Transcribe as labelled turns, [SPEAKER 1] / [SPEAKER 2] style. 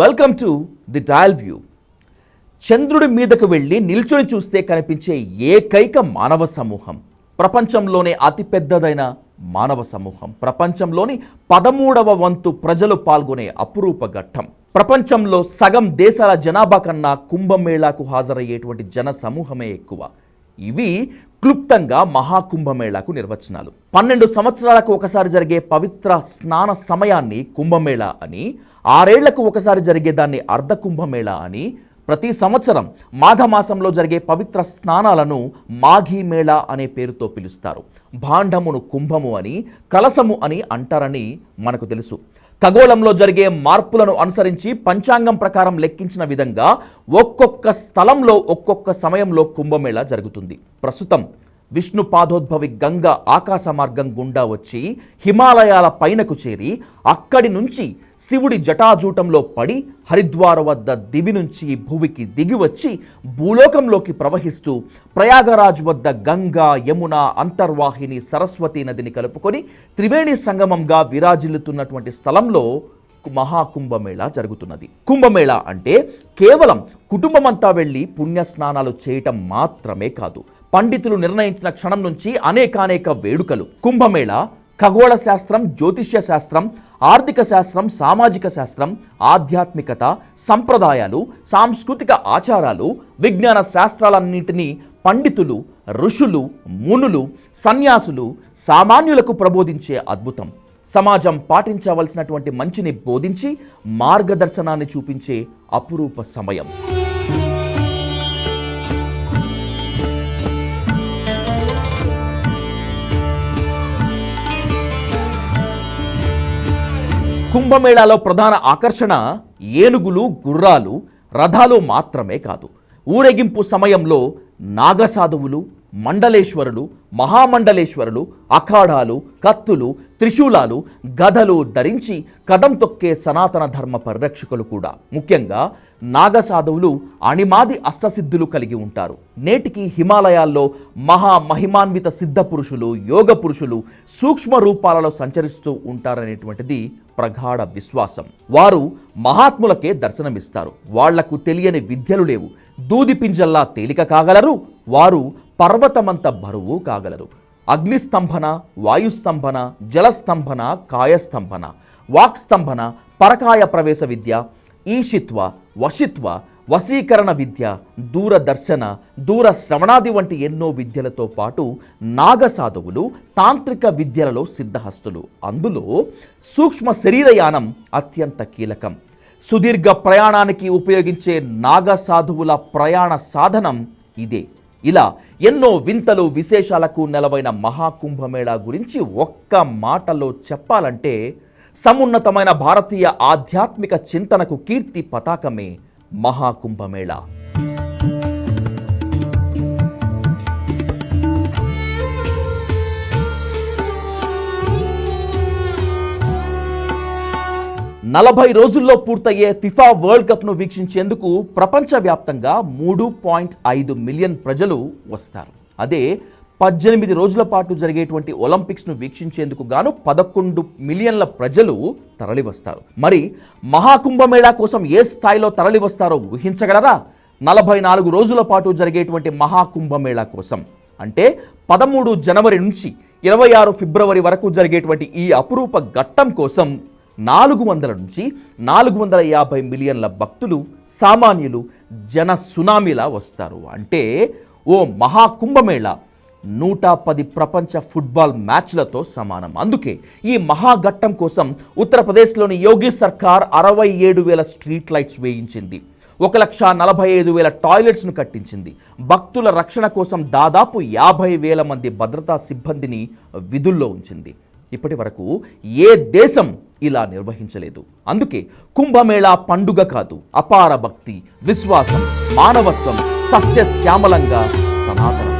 [SPEAKER 1] Welcome to the dial view చంద్రుడి మీదకు వెళ్ళి నిల్చొని చూస్తే కనిపించే ఏకైక మానవ సమూహం. ప్రపంచంలోనే అతిపెద్దదైన మానవ సమూహం. ప్రపంచంలోని పదమూడవ వంతు ప్రజలు పాల్గొనే అపురూప ఘట్టం. ప్రపంచంలో సగం దేశాల జనాభా కన్నా కుంభమేళాకు హాజరయ్యేటువంటి జన సమూహమే ఎక్కువ. ఇవి క్లుప్తంగా మహాకుంభమేళాకు నిర్వచనాలు. పన్నెండు సంవత్సరాలకు ఒకసారి జరిగే పవిత్ర స్నాన సమయాన్ని కుంభమేళా అని ఆరేళ్ళకు ఒకసారి జరిగే దాన్ని అర్ధ కుంభమేళా అని ప్రతి సంవత్సరం మాఘమాసంలో జరిగే పవిత్ర స్నానాలను మాఘీ మేళా అనే పేరుతో పిలుస్తారు. భాండమును కుంభము అని కలసము అని అంటారని మనకు తెలుసు. ఖగోళంలో జరిగే మార్పులను అనుసరించి పంచాంగం ప్రకారం లెక్కించిన విధంగా ఒక్కొక్క స్థలంలో ఒక్కొక్క సమయంలో కుంభమేళ జరుగుతుంది. ప్రస్తుతం విష్ణు పాదోద్భవి గంగ ఆకాశ మార్గం గుండా వచ్చి హిమాలయాల పైనకు చేరి అక్కడి నుంచి శివుడి జటాజూటంలో పడి హరిద్వార వద్ద దివి నుంచి భూమికి దిగి వచ్చి భూలోకంలోకి ప్రవహిస్తూ ప్రయాగరాజ్ వద్ద గంగా యమున అంతర్వాహిని సరస్వతి నదిని కలుపుకొని త్రివేణి సంగమంగా విరాజిల్లుతున్నటువంటి స్థలంలో మహాకుంభమేళా జరుగుతున్నది. కుంభమేళా అంటే కేవలం కుటుంబమంతా వెళ్ళి పుణ్యస్నానాలు చేయటం మాత్రమే కాదు. పండితులు నిర్ణయించిన క్షణం నుంచి అనేకానేక వేడుకలు. కుంభమేళ ఖగోళ శాస్త్రం జ్యోతిష్య శాస్త్రం ఆర్థిక శాస్త్రం సామాజిక శాస్త్రం ఆధ్యాత్మికత సంప్రదాయాలు సాంస్కృతిక ఆచారాలు విజ్ఞాన శాస్త్రాలన్నింటినీ పండితులు ఋషులు మునులు సన్యాసులు సామాన్యులకు ప్రబోధించే అద్భుతం. సమాజం పాటించవలసినటువంటి మంచిని బోధించి మార్గదర్శనాన్ని చూపించే అపురూప సమయం. కుంభమేళాలో ప్రధాన ఆకర్షణ ఏనుగులు గుర్రాలు రథాలు మాత్రమే కాదు. ఊరేగింపు సమయంలో నాగసాధువులు మండలేశ్వరులు మహామండలేశ్వరులు అఖాడాలు కత్తులు త్రిశూలాలు గదలు ధరించి కదం తొక్కే సనాతన ధర్మ పరిరక్షకులు కూడా. ముఖ్యంగా నాగసాధువులు అణిమాది అష్టసిద్ధులు కలిగి ఉంటారు. నేటికి హిమాలయాల్లో మహా మహిమాన్విత సిద్ధ పురుషులు యోగ పురుషులు సూక్ష్మ రూపాలలో సంచరిస్తూ ఉంటారనేటువంటిది ప్రగాఢ విశ్వాసం. వారు మహాత్ములకే దర్శనమిస్తారు. వాళ్ళకు తెలియని విద్యలు లేవు. దూది పింజల్లా తేలిక కాగలరు. వారు పర్వతమంత బరువు కాగలరు. అగ్నిస్తంభన వాయుస్తంభన జలస్తంభన కాయస్తంభన వాక్స్తంభన పరకాయ ప్రవేశ విద్య ఈషిత్వ వశిత్వ వశీకరణ విద్య దూరదర్శన దూర శ్రవణాది వంటి ఎన్నో విద్యలతో పాటు నాగసాధువులు తాంత్రిక విద్యలలో సిద్ధహస్తులు. అందులో సూక్ష్మ శరీరయానం అత్యంత కీలకం. సుదీర్ఘ ప్రయాణానికి ఉపయోగించే నాగసాధువుల ప్రయాణ సాధనం ఇదే. ఇలా ఎన్నో వింతలు విశేషాలకు నెలవైన మహాకుంభమేళా గురించి ఒక్క మాటలో చెప్పాలంటే సమున్నతమైన భారతీయ ఆధ్యాత్మిక చింతనకు కీర్తి పతాకమే మహాకుంభమేళ. నలభై రోజుల్లో పూర్తయ్యే ఫిఫా వరల్డ్ కప్ను వీక్షించేందుకు ప్రపంచవ్యాప్తంగా మూడు పాయింట్ ఐదు మిలియన్ ప్రజలు వస్తారు. అదే పద్దెనిమిది రోజుల పాటు జరిగేటువంటి ఒలింపిక్స్ను వీక్షించేందుకు గాను పదకొండు మిలియన్ల ప్రజలు తరలివస్తారు. మరి మహాకుంభమేళా కోసం ఏ స్థాయిలో తరలివస్తారో ఊహించగలరా? నలభై నాలుగు రోజుల పాటు జరిగేటువంటి మహాకుంభమేళా కోసం. అంటే పదమూడు జనవరి నుంచి ఇరవై ఆరు ఫిబ్రవరి వరకు జరిగేటువంటి ఈ అపురూప ఘట్టం కోసం నాలుగు వందల నుంచి నాలుగు వందల యాభై మిలియన్ల భక్తులు సామాన్యులు జన సునామీలా వస్తారు. అంటే ఓ మహాకుంభమేళా నూట పది ప్రపంచ ఫుట్బాల్ మ్యాచ్లతో సమానం. అందుకే ఈ మహాఘట్టం కోసం ఉత్తరప్రదేశ్లోని యోగి సర్కార్ అరవై ఏడు వేల స్ట్రీట్ లైట్స్ వేయించింది. ఒక లక్ష నలభై ఐదు వేల టాయిలెట్స్ను కట్టించింది. భక్తుల రక్షణ కోసం దాదాపు యాభై వేల మంది భద్రతా సిబ్బందిని విధుల్లో ఉంచింది. ఇప్పటి వరకు ఏ దేశం ఇలా నిర్వహించలేదు. అందుకే కుంభమేళా పండుగ కాదు అపార భక్తి విశ్వాసం మానవత్వం సస్యశ్యామలంగా సనాతనం.